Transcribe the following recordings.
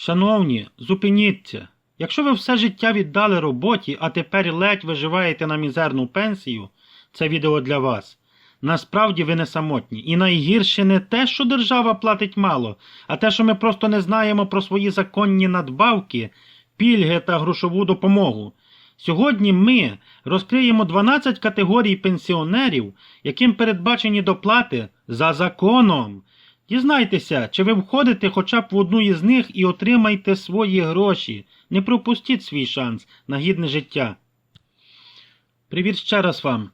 Шановні, зупиніться. Якщо ви все життя віддали роботі, а тепер ледь виживаєте на мізерну пенсію, це відео для вас. Насправді ви не самотні. І найгірше не те, що держава платить мало, а те, що ми просто не знаємо про свої законні надбавки, пільги та грошову допомогу. Сьогодні ми розкриємо 12 категорій пенсіонерів, яким передбачені доплати за законом. Дізнайтеся, чи ви входите хоча б в одну із них і отримайте свої гроші. Не пропустіть свій шанс на гідне життя. Привіт ще раз вам.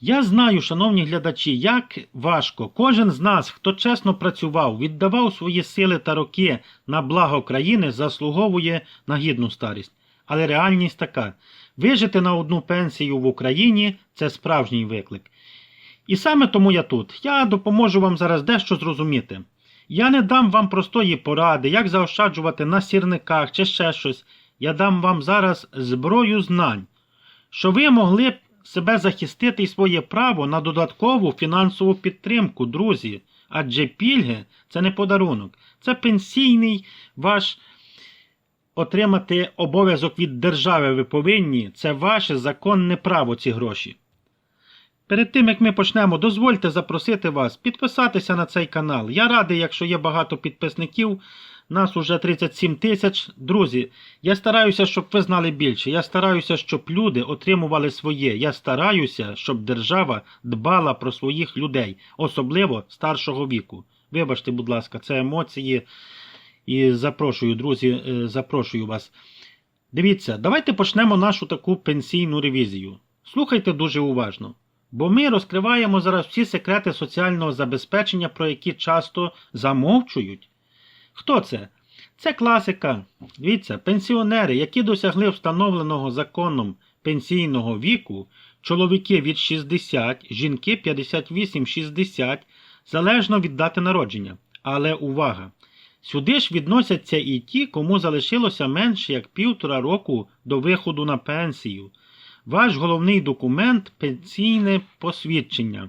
Я знаю, шановні глядачі, як важко кожен з нас, хто чесно працював, віддавав свої сили та роки на благо країни, заслуговує на гідну старість. Але реальність така: вижити на одну пенсію в Україні це справжній виклик. І саме тому я тут. Я допоможу вам зараз дещо зрозуміти. Я не дам вам простої поради, як заощаджувати на сірниках чи ще щось. Я дам вам зараз зброю знань, що ви могли б себе захистити і своє право на додаткову фінансову підтримку, друзі. Адже пільги це не подарунок, це пенсійний ваш отримати обов'язок від держави ви повинні, це ваше законне право ці гроші. Перед тим як ми почнемо, дозвольте запросити вас підписатися на цей канал. Я радий, якщо є багато підписників. Нас уже 37 тисяч. Друзі, я стараюся, щоб ви знали більше. Я стараюся, щоб люди отримували своє. Я стараюся, щоб держава дбала про своїх людей, особливо старшого віку. Вибачте, будь ласка, це емоції. І запрошую, друзі, е, запрошую вас. Дивіться, давайте почнемо нашу таку пенсійну ревізію. Слухайте дуже уважно. Бо ми розкриваємо зараз всі секрети соціального забезпечення, про які часто замовчують. Хто це? Це класика. Дивіться, пенсіонери, які досягли встановленого законом пенсійного віку, чоловіки від 60, жінки 58-60, залежно від дати народження. Але увага! Сюди ж відносяться і ті, кому залишилося менше як півтора року до виходу на пенсію. Ваш головний документ пенсійне посвідчення.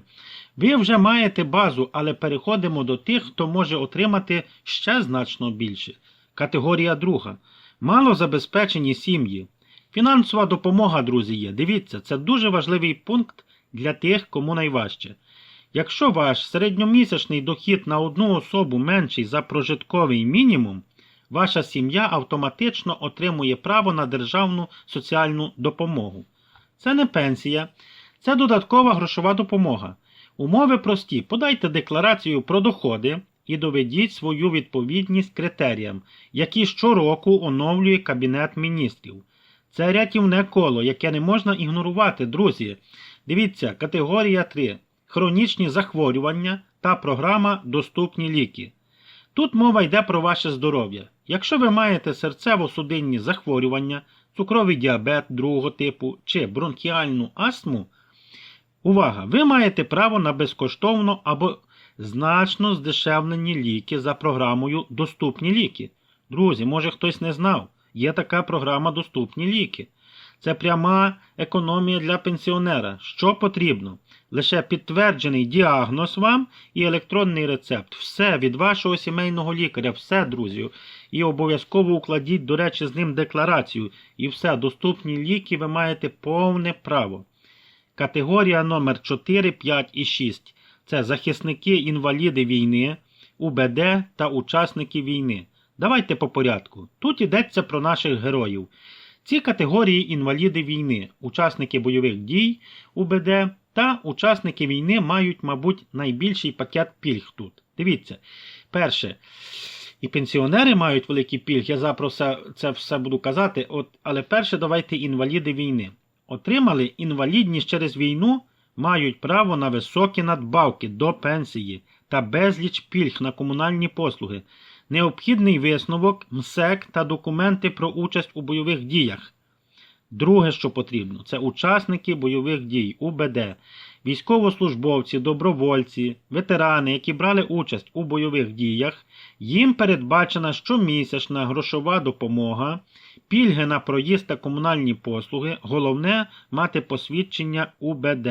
Ви вже маєте базу, але переходимо до тих, хто може отримати ще значно більше. Категорія друга. Малозабезпечені сім'ї. Фінансова допомога, друзі, є. Дивіться, це дуже важливий пункт для тих, кому найважче. Якщо ваш середньомісячний дохід на одну особу менший за прожитковий мінімум, ваша сім'я автоматично отримує право на державну соціальну допомогу. Це не пенсія, це додаткова грошова допомога. Умови прості. Подайте декларацію про доходи і доведіть свою відповідність критеріям, які щороку оновлює Кабінет міністрів. Це рятівне коло, яке не можна ігнорувати, друзі. Дивіться, категорія 3. Хронічні захворювання та програма Доступні ліки. Тут мова йде про ваше здоров'я. Якщо ви маєте серцево-судинні захворювання, цукровий діабет другого типу чи бронхіальну астму, увага! Ви маєте право на безкоштовно або значно здешевлені ліки за програмою Доступні ліки. Друзі, може хтось не знав, є така програма Доступні ліки. Це пряма економія для пенсіонера. Що потрібно? Лише підтверджений діагноз вам і електронний рецепт. Все від вашого сімейного лікаря, все, друзі. І обов'язково укладіть, до речі, з ним декларацію. І все, доступні ліки ви маєте повне право. Категорія номер 4, 5 і 6 це захисники інваліди війни, УБД та учасники війни. Давайте по порядку. Тут йдеться про наших героїв. Ці категорії інваліди війни, учасники бойових дій УБД та учасники війни мають, мабуть, найбільший пакет пільг тут. Дивіться, перше, і пенсіонери мають великі пільги, я запроса це все буду казати. От, Але перше, давайте інваліди війни. Отримали інвалідність через війну, мають право на високі надбавки до пенсії та безліч пільг на комунальні послуги, необхідний висновок, МСЕК та документи про участь у бойових діях. Друге, що потрібно, це учасники бойових дій, УБД, військовослужбовці, добровольці, ветерани, які брали участь у бойових діях, їм передбачена щомісячна грошова допомога, пільги на проїзд та комунальні послуги, головне мати посвідчення УБД.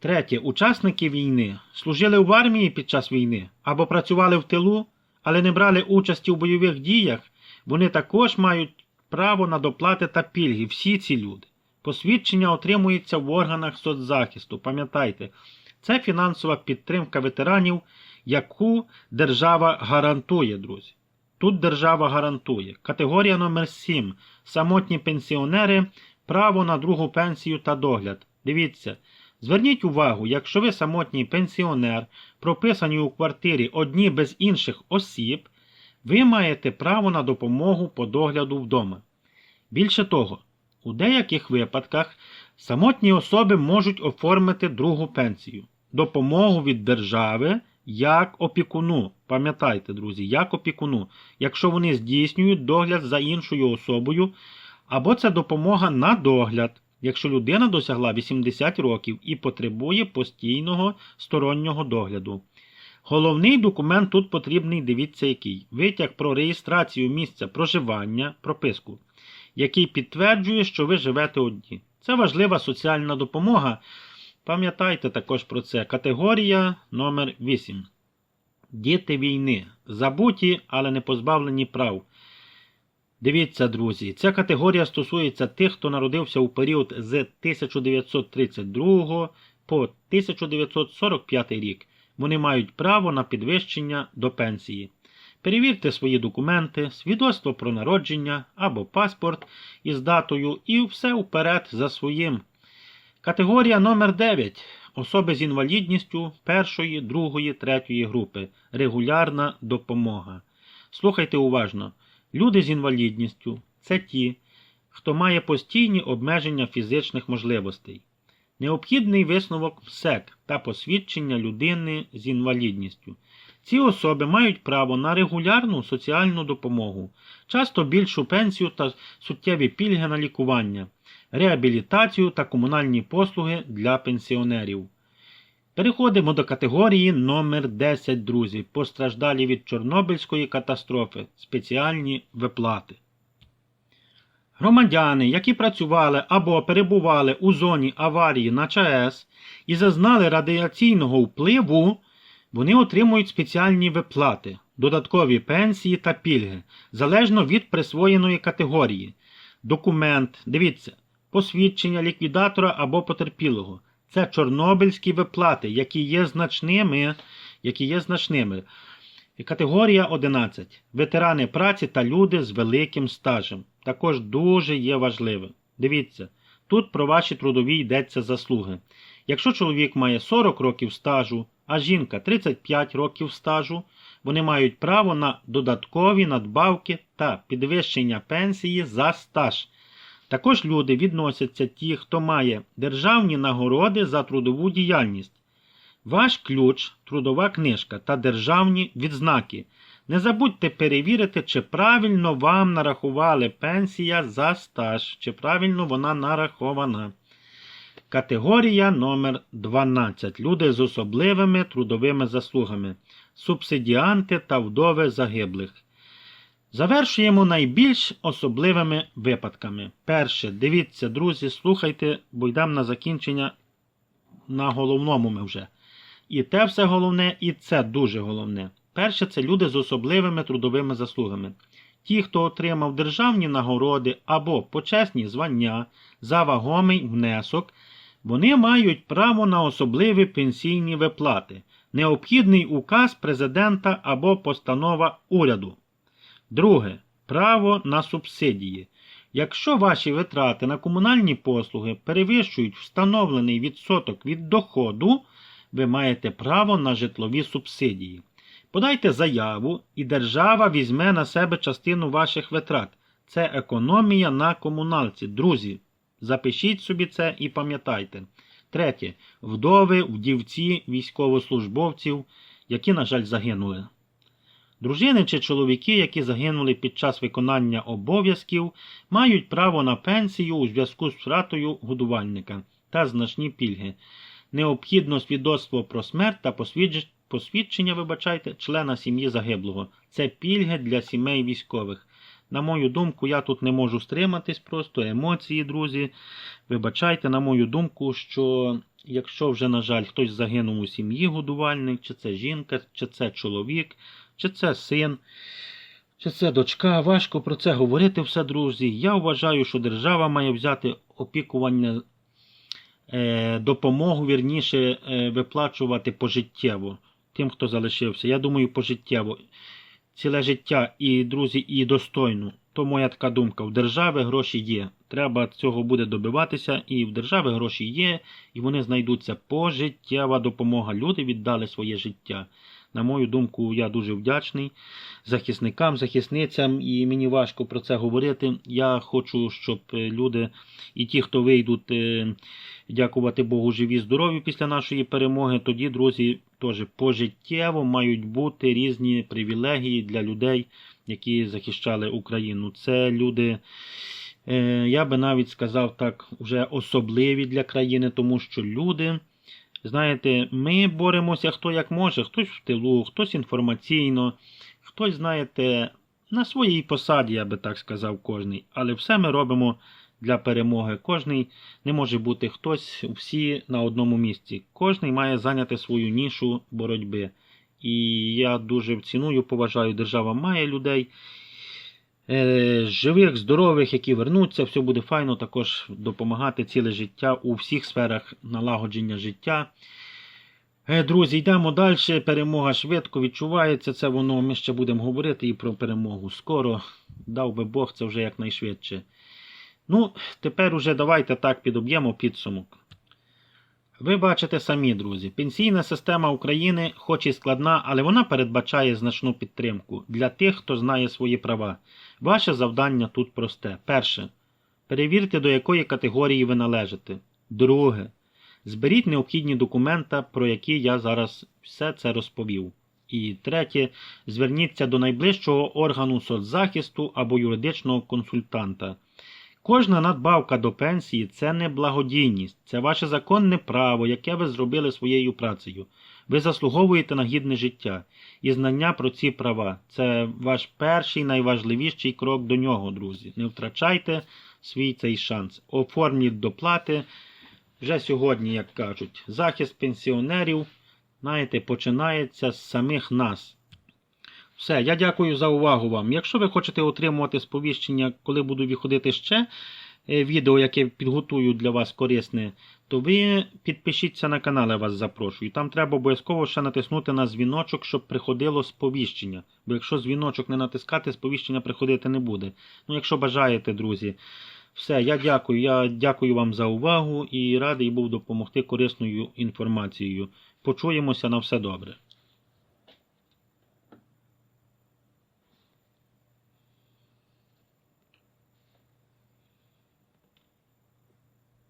Третє. Учасники війни служили в армії під час війни або працювали в тилу, але не брали участі у бойових діях, вони також мають право на доплати та пільги. Всі ці люди. Посвідчення отримується в органах соцзахисту. Пам'ятайте, це фінансова підтримка ветеранів, яку держава гарантує, друзі. Тут держава гарантує. Категорія номер 7. Самотні пенсіонери. Право на другу пенсію та догляд. Дивіться. Зверніть увагу, якщо ви самотній пенсіонер, прописані у квартирі одні без інших осіб, ви маєте право на допомогу по догляду вдома. Більше того, у деяких випадках самотні особи можуть оформити другу пенсію, допомогу від держави як опікуну. Пам'ятайте, друзі, як опікуну, якщо вони здійснюють догляд за іншою особою, або це допомога на догляд, якщо людина досягла 80 років і потребує постійного стороннього догляду. Головний документ тут потрібний, дивіться який. Витяг про реєстрацію місця проживання, прописку, який підтверджує, що ви живете одні. Це важлива соціальна допомога. Пам'ятайте також про це. Категорія номер 8. Діти війни. Забуті, але не позбавлені прав. Дивіться, друзі, ця категорія стосується тих, хто народився у період з 1932 по 1945 рік. Вони мають право на підвищення до пенсії. Перевірте свої документи, свідоцтво про народження або паспорт із датою і все вперед за своїм. Категорія номер 9. Особи з інвалідністю першої, другої, третьої групи. Регулярна допомога. Слухайте уважно. Люди з інвалідністю це ті, хто має постійні обмеження фізичних можливостей. Необхідний висновок МСЕК та посвідчення людини з інвалідністю. Ці особи мають право на регулярну соціальну допомогу, часто більшу пенсію та суттєві пільги на лікування, реабілітацію та комунальні послуги для пенсіонерів. Переходимо до категорії номер 10 друзі. Постраждалі від Чорнобильської катастрофи. Спеціальні виплати. Громадяни, які працювали або перебували у зоні аварії на ЧАЕС і зазнали радіаційного впливу, вони отримують спеціальні виплати, додаткові пенсії та пільги, залежно від присвоєної категорії. Документ, дивіться, посвідчення ліквідатора або потерпілого. Це чорнобильські виплати, які є значними, які є значними. Категорія 11. Ветерани праці та люди з великим стажем. Також дуже є важливим. Дивіться, тут про ваші трудові йдеться заслуги. Якщо чоловік має 40 років стажу, а жінка 35 років стажу, вони мають право на додаткові надбавки та підвищення пенсії за стаж. Також люди відносяться ті, хто має державні нагороди за трудову діяльність. Ваш ключ, трудова книжка та державні відзнаки. Не забудьте перевірити, чи правильно вам нарахували пенсія за стаж, чи правильно вона нарахована. Категорія номер 12. Люди з особливими трудовими заслугами. Субсидіанти та вдови загиблих. Завершуємо найбільш особливими випадками. Перше, дивіться, друзі, слухайте, бо йдемо на закінчення на головному ми вже. І те все головне, і це дуже головне. Перше, це люди з особливими трудовими заслугами. Ті, хто отримав державні нагороди або почесні звання за вагомий внесок, вони мають право на особливі пенсійні виплати, необхідний указ президента або постанова уряду. Друге. Право на субсидії. Якщо ваші витрати на комунальні послуги перевищують встановлений відсоток від доходу, ви маєте право на житлові субсидії. Подайте заяву, і держава візьме на себе частину ваших витрат. Це економія на комуналці. Друзі, запишіть собі це і пам'ятайте. Третє. Вдови, вдівці, військовослужбовців, які, на жаль, загинули. Дружини чи чоловіки, які загинули під час виконання обов'язків, мають право на пенсію у зв'язку з втратою годувальника та значні пільги. Необхідно свідоцтво про смерть та посвідчення, вибачайте, члена сім'ї загиблого. Це пільги для сімей військових. На мою думку, я тут не можу стриматись просто емоції, друзі. Вибачайте, на мою думку, що якщо вже, на жаль, хтось загинув у сім'ї годувальник, чи це жінка, чи це чоловік, чи це син, чи це дочка, важко про це говорити все, друзі. Я вважаю, що держава має взяти опікування, допомогу, вірніше, е, виплачувати пожиттєво тим, хто залишився. Я думаю, пожиттєво. Ціле життя і, друзі, і достойно. То моя така думка. В держави гроші є. Треба цього буде добиватися, і в держави гроші є, і вони знайдуться. Пожиттєва допомога. Люди віддали своє життя. На мою думку, я дуже вдячний захисникам, захисницям, і мені важко про це говорити. Я хочу, щоб е, люди і ті, хто вийдуть, е, дякувати Богу, живі, здорові після нашої перемоги, тоді, друзі, теж пожиттєво мають бути різні привілегії для людей, які захищали Україну. Це люди. е, Я би навіть сказав так, вже особливі для країни, тому що люди, знаєте, ми боремося хто як може, хтось в тилу, хтось інформаційно, хтось, знаєте, на своїй посаді, я би так сказав, кожний. Але все ми робимо для перемоги. Кожний не може бути хтось, всі на одному місці. Кожний має зайняти свою нішу боротьби. І я дуже ціную, поважаю, держава має людей. е, Живих, здорових, які вернуться, все буде файно, також допомагати ціле життя у всіх сферах налагодження життя. Е, Друзі, йдемо далі. Перемога швидко відчувається. Це воно. Ми ще будемо говорити і про перемогу. Скоро дав би Бог це вже якнайшвидше. Ну, тепер уже давайте так підоб'ємо підсумок. Ви бачите самі, друзі, пенсійна система України, хоч і складна, але вона передбачає значну підтримку для тих, хто знає свої права. Ваше завдання тут просте. Перше. Перевірте, до якої категорії ви належите. Друге. Зберіть необхідні документи, про які я зараз все це розповів. І третє. Зверніться до найближчого органу соцзахисту або юридичного консультанта. Кожна надбавка до пенсії це не благодійність, це ваше законне право, яке ви зробили своєю працею. Ви заслуговуєте на гідне життя і знання про ці права. Це ваш перший найважливіший крок до нього, друзі. Не втрачайте свій цей шанс. Оформіть доплати. Вже сьогодні, як кажуть, захист пенсіонерів, знаєте, починається з самих нас. Все, я дякую за увагу вам. Якщо ви хочете отримувати сповіщення, коли буду виходити ще е, відео, яке підготую для вас корисне, то ви підпишіться на канал, я вас запрошую. Там треба обов'язково ще натиснути на дзвіночок, щоб приходило сповіщення. Бо якщо дзвіночок не натискати, сповіщення приходити не буде. Ну, якщо бажаєте, друзі. Все, я дякую. Я дякую вам за увагу і радий був допомогти корисною інформацією. Почуємося на все добре.